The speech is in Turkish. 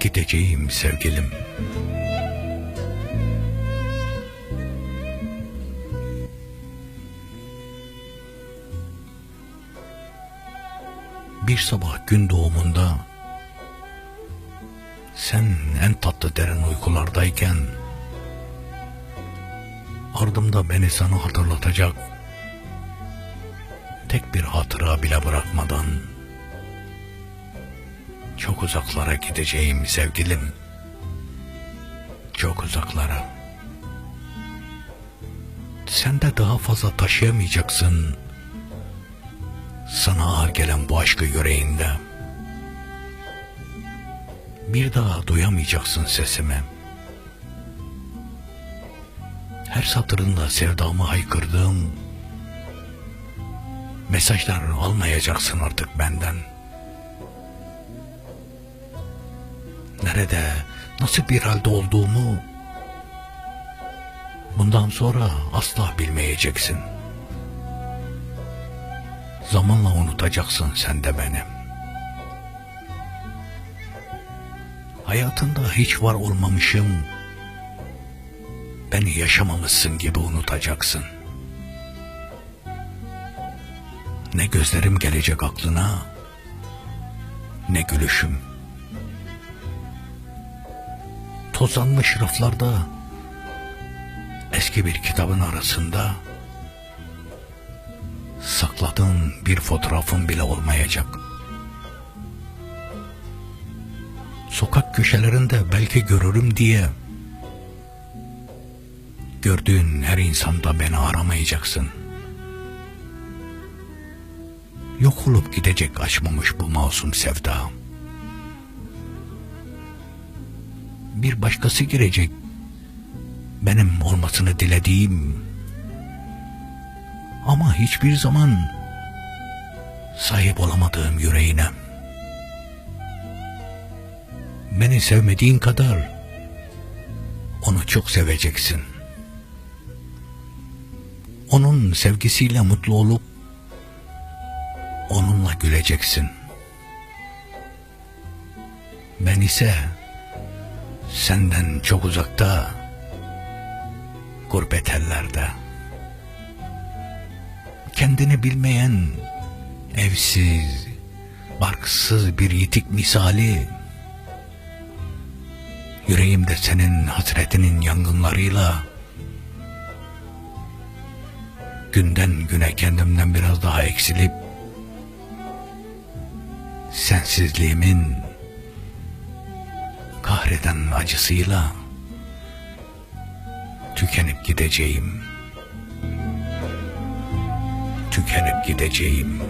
gideceğim sevgilim. Bir sabah gün doğumunda sen en tatlı derin uykulardayken ardımda beni sana hatırlatacak tek bir hatıra bile bırakmadan çok uzaklara gideceğim sevgilim. Çok uzaklara. Sen de daha fazla taşıyamayacaksın. Sana ağır gelen bu aşkı yüreğinde. Bir daha duyamayacaksın sesimi. Her satırında sevdamı haykırdığım mesajlar almayacaksın artık benden. Nerede, nasıl bir halde olduğumu bundan sonra asla bilmeyeceksin. Zamanla unutacaksın sen de beni. Hayatında hiç var olmamışım. Beni yaşamamışsın gibi unutacaksın. Ne gözlerim gelecek aklına, ne gülüşüm. Tozlanmış raflarda, eski bir kitabın arasında, sakladığın bir fotoğrafın bile olmayacak. Sokak köşelerinde belki görürüm diye, gördüğün her insanda beni aramayacaksın.'' yok olup gidecek açmamış bu masum sevda. Bir başkası girecek, benim olmasını dilediğim ama hiçbir zaman sahip olamadığım yüreğine. Beni sevmediğin kadar onu çok seveceksin. Onun sevgisiyle mutlu olup onunla güleceksin. Ben ise senden çok uzakta, gurbet ellerde. Kendini bilmeyen, evsiz, barksız bir yitik misali, yüreğimde senin hasretinin yangınlarıyla, günden güne kendimden biraz daha eksilip, sensizliğimin kahreden acısıyla tükenip gideceğim. Tükenip gideceğim.